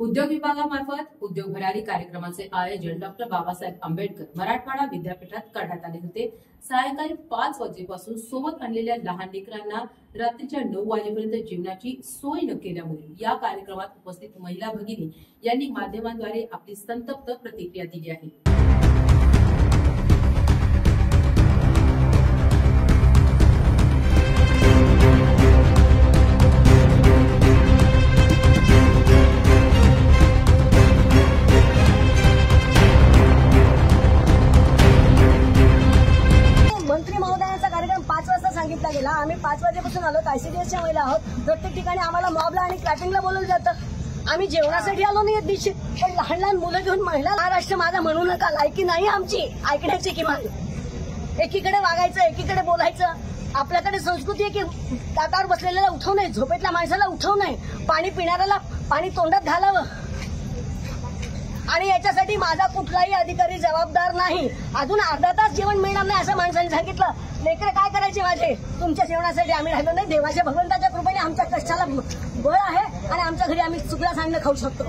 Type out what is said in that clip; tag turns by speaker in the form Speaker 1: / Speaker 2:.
Speaker 1: उद्योग विभागामार्फत उद्योग भरारी कार्यक्रमाचे आयोजन डॉक्टर बाबासाहेब आंबेडकर मराठवाडा विद्यापीठात करण्यात आले होते. सायंकाळी पाच वाजेपासून सोबत आणलेल्या लहान लेकरांना रात्रीच्या नऊ वाजेपर्यंत जेवणाची सोय न केल्यामुळे या कार्यक्रमात उपस्थित महिला भगिनी यांनी माध्यमांद्वारे आपली संतप्त प्रतिक्रिया दिली आहे.
Speaker 2: सांगितला गेला. आम्ही पाच वाजेपासून आलो. आयसीडीएसच्या महिला आहोत. प्रत्येक ठिकाणी आम्हाला मॉबला आणि क्लॅटिंगला बोलवलं जातं. आम्ही जेवणासाठी आलो नाही दिवशी पण लहान लहान मुलं घेऊन महिला महाराष्ट्र माझा म्हणू नका. लायकी नाही आमची. ऐकण्याची किमान. एकीकडे वागायचं एकीकडे बोलायचं. आपल्याकडे संस्कृती आहे की ताटावर बसलेल्याला उठवू नये झोपेतल्या माणसाला उठवू नये. पाणी पिणाऱ्याला पाणी तोंडात घालावं. माझा कुठलाही अधिकारी जबाबदार नाही. अजून अर्धा तास जेवण मिळणार नाही असं माणसाने सांगितलं. लेकरं काय करायचे माझे? तुमच्या जेवणासाठी आम्ही राहिलो नाही. देवाच्या भगवंताच्या कृपेने आमच्या कष्टाला बळ आहे आणि आमच्या घरी आम्ही चुकला सांगणं खाऊ शकतो.